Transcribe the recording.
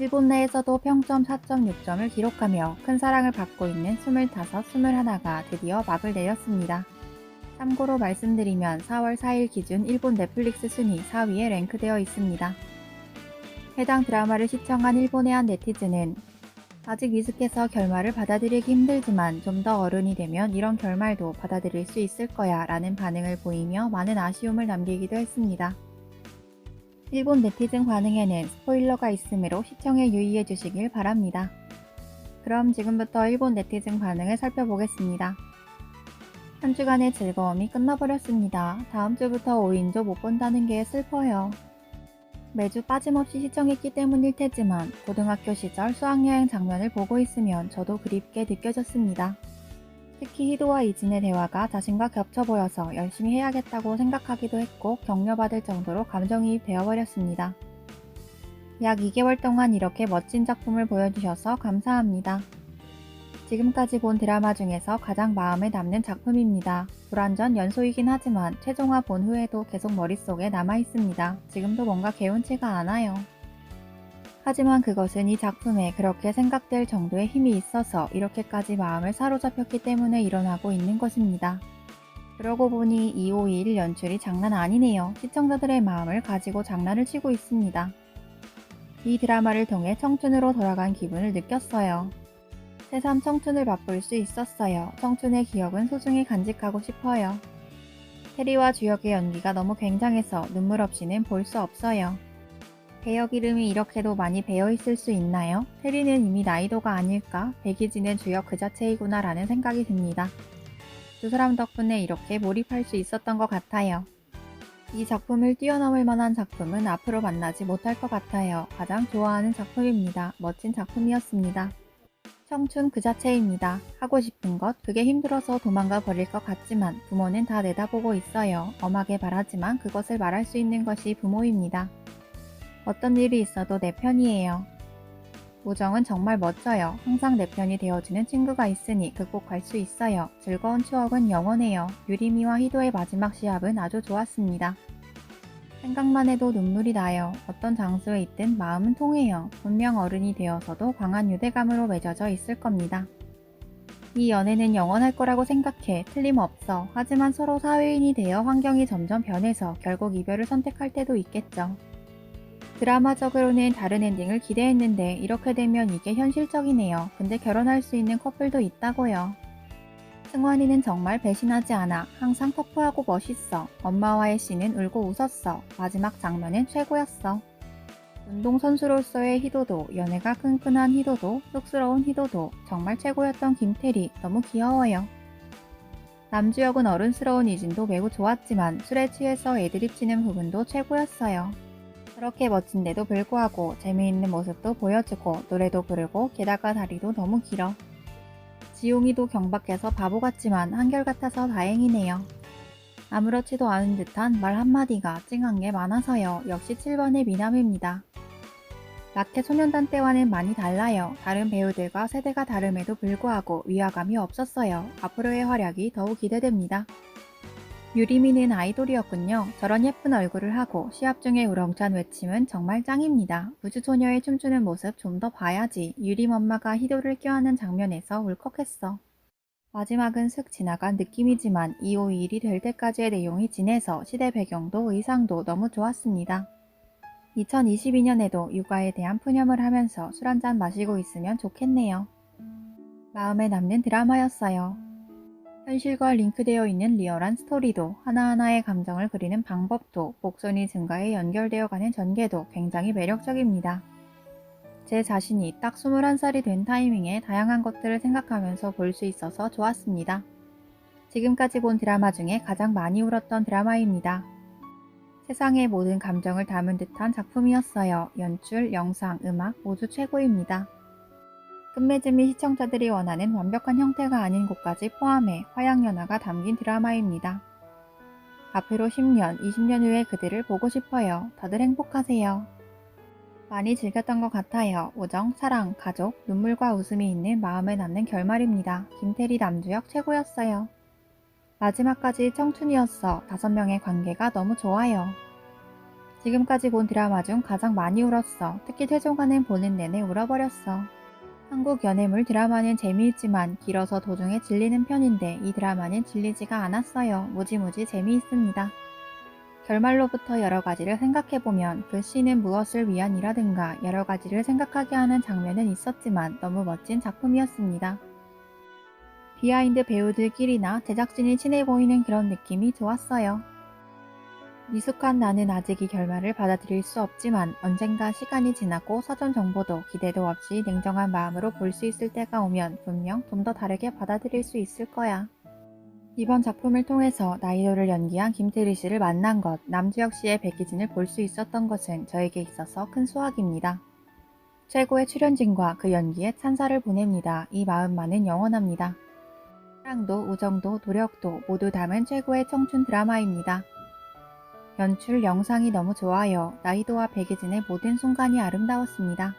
일본 내에서도 평점 4.6점을 기록하며 큰 사랑을 받고 있는 25, 21가 드디어 막을 내렸습니다. 참고로 말씀드리면 4월 4일 기준 일본 넷플릭스 순위 4위에 랭크되어 있습니다. 해당 드라마를 시청한 일본의 한 네티즌은 아직 미숙해서 결말을 받아들이기 힘들지만 좀 더 어른이 되면 이런 결말도 받아들일 수 있을 거야 라는 반응을 보이며 많은 아쉬움을 남기기도 했습니다. 일본 네티즌 반응에는 스포일러가 있으므로 시청에 유의해 주시길 바랍니다. 그럼 지금부터 일본 네티즌 반응을 살펴보겠습니다. 한 주간의 즐거움이 끝나버렸습니다. 다음 주부터 5인조 못 본다는 게 슬퍼요. 매주 빠짐없이 시청했기 때문일 테지만 고등학교 시절 수학여행 장면을 보고 있으면 저도 그립게 느껴졌습니다. 특히 희도와 이진의 대화가 자신과 겹쳐 보여서 열심히 해야겠다고 생각하기도 했고 격려받을 정도로 감정이입 되어버렸습니다. 약 2개월 동안 이렇게 멋진 작품을 보여주셔서 감사합니다. 지금까지 본 드라마 중에서 가장 마음에 남는 작품입니다. 불완전 연소이긴 하지만 최종화 본 후에도 계속 머릿속에 남아 있습니다. 지금도 뭔가 개운치가 않아요. 하지만 그것은 이 작품에 그렇게 생각될 정도의 힘이 있어서 이렇게까지 마음을 사로잡혔기 때문에 일어나고 있는 것입니다. 그러고 보니 2521 연출이 장난 아니네요. 시청자들의 마음을 가지고 장난을 치고 있습니다. 이 드라마를 통해 청춘으로 돌아간 기분을 느꼈어요. 새삼 청춘을 맛볼 수 있었어요. 청춘의 기억은 소중히 간직하고 싶어요. 테리와 주역의 연기가 너무 굉장해서 눈물 없이는 볼 수 없어요. 배역 이름이 이렇게도 많이 배어 있을 수 있나요? 테리는 이미 나이도가 아닐까? 백이지는 주역 그 자체이구나 라는 생각이 듭니다. 두 사람 덕분에 이렇게 몰입할 수 있었던 것 같아요. 이 작품을 뛰어넘을 만한 작품은 앞으로 만나지 못할 것 같아요. 가장 좋아하는 작품입니다. 멋진 작품이었습니다. 청춘 그 자체입니다. 하고 싶은 것, 그게 힘들어서 도망가 버릴 것 같지만 부모는 다 내다보고 있어요. 엄하게 말하지만 그것을 말할 수 있는 것이 부모입니다. 어떤 일이 있어도 내 편이에요. 우정은 정말 멋져요. 항상 내 편이 되어주는 친구가 있으니 극복할 수 있어요. 즐거운 추억은 영원해요. 유리미와 희도의 마지막 시합은 아주 좋았습니다. 생각만 해도 눈물이 나요. 어떤 장소에 있든 마음은 통해요. 분명 어른이 되어서도 강한 유대감으로 맺어져 있을 겁니다. 이 연애는 영원할 거라고 생각해. 틀림없어. 하지만 서로 사회인이 되어 환경이 점점 변해서 결국 이별을 선택할 때도 있겠죠. 드라마적으로는 다른 엔딩을 기대했는데 이렇게 되면 이게 현실적이네요. 근데 결혼할 수 있는 커플도 있다고요. 승환이는 정말 배신하지 않아. 항상 터프하고 멋있어. 엄마와의 씬은 울고 웃었어. 마지막 장면은 최고였어. 운동선수로서의 희도도, 연애가 끈끈한 희도도, 쑥스러운 희도도, 정말 최고였던 김태리, 너무 귀여워요. 남주역은 어른스러운 이진도 매우 좋았지만 술에 취해서 애드립 치는 부분도 최고였어요. 그렇게 멋진데도 불구하고 재미있는 모습도 보여주고 노래도 부르고 게다가 다리도 너무 길어. 지용이도 경박해서 바보 같지만 한결같아서 다행이네요. 아무렇지도 않은 듯한 말 한마디가 찡한 게 많아서요. 역시 7번의 미남입니다. 라테 소년단 때와는 많이 달라요. 다른 배우들과 세대가 다름에도 불구하고 위화감이 없었어요. 앞으로의 활약이 더욱 기대됩니다. 유리미는 아이돌이었군요. 저런 예쁜 얼굴을 하고 시합 중에 우렁찬 외침은 정말 짱입니다. 우주소녀의 춤추는 모습 좀 더 봐야지. 유림 엄마가 희도를 껴안는 장면에서 울컥했어. 마지막은 슥 지나간 느낌이지만 251이 될 때까지의 내용이 진해서 시대 배경도 의상도 너무 좋았습니다. 2022년에도 육아에 대한 푸념을 하면서 술 한잔 마시고 있으면 좋겠네요. 마음에 남는 드라마였어요. 현실과 링크되어 있는 리얼한 스토리도 하나하나의 감정을 그리는 방법도 목소리 증가에 연결되어 가는 전개도 굉장히 매력적입니다. 제 자신이 딱 21살이 된 타이밍에 다양한 것들을 생각하면서 볼 수 있어서 좋았습니다. 지금까지 본 드라마 중에 가장 많이 울었던 드라마입니다. 세상의 모든 감정을 담은 듯한 작품이었어요. 연출, 영상, 음악 모두 최고입니다. 끝맺음이 시청자들이 원하는 완벽한 형태가 아닌 곳까지 포함해 화양연화가 담긴 드라마입니다. 앞으로 10년, 20년 후에 그들을 보고 싶어요. 다들 행복하세요. 많이 즐겼던 것 같아요. 우정, 사랑, 가족, 눈물과 웃음이 있는 마음에 남는 결말입니다. 김태리 남주역 최고였어요. 마지막까지 청춘이었어. 다섯 명의 관계가 너무 좋아요. 지금까지 본 드라마 중 가장 많이 울었어. 특히 최종화는 보는 내내 울어버렸어. 한국 연애물 드라마는 재미있지만 길어서 도중에 질리는 편인데 이 드라마는 질리지가 않았어요. 무지무지 재미있습니다. 결말로부터 여러 가지를 생각해보면 그 시는 무엇을 위한이라든가 여러 가지를 생각하게 하는 장면은 있었지만 너무 멋진 작품이었습니다. 비하인드 배우들끼리나 제작진이 친해 보이는 그런 느낌이 좋았어요. 미숙한 나는 아직 이 결말을 받아들일 수 없지만 언젠가 시간이 지나고 사전 정보도 기대도 없이 냉정한 마음으로 볼 수 있을 때가 오면 분명 좀 더 다르게 받아들일 수 있을 거야. 이번 작품을 통해서 나이도를 연기한 김태리 씨를 만난 것, 남주혁 씨의 백기진을 볼 수 있었던 것은 저에게 있어서 큰 수확입니다. 최고의 출연진과 그 연기에 찬사를 보냅니다. 이 마음만은 영원합니다. 사랑도 우정도 노력도 모두 담은 최고의 청춘 드라마입니다. 연출 영상이 너무 좋아요. 나이도와 백예진의 모든 순간이 아름다웠습니다.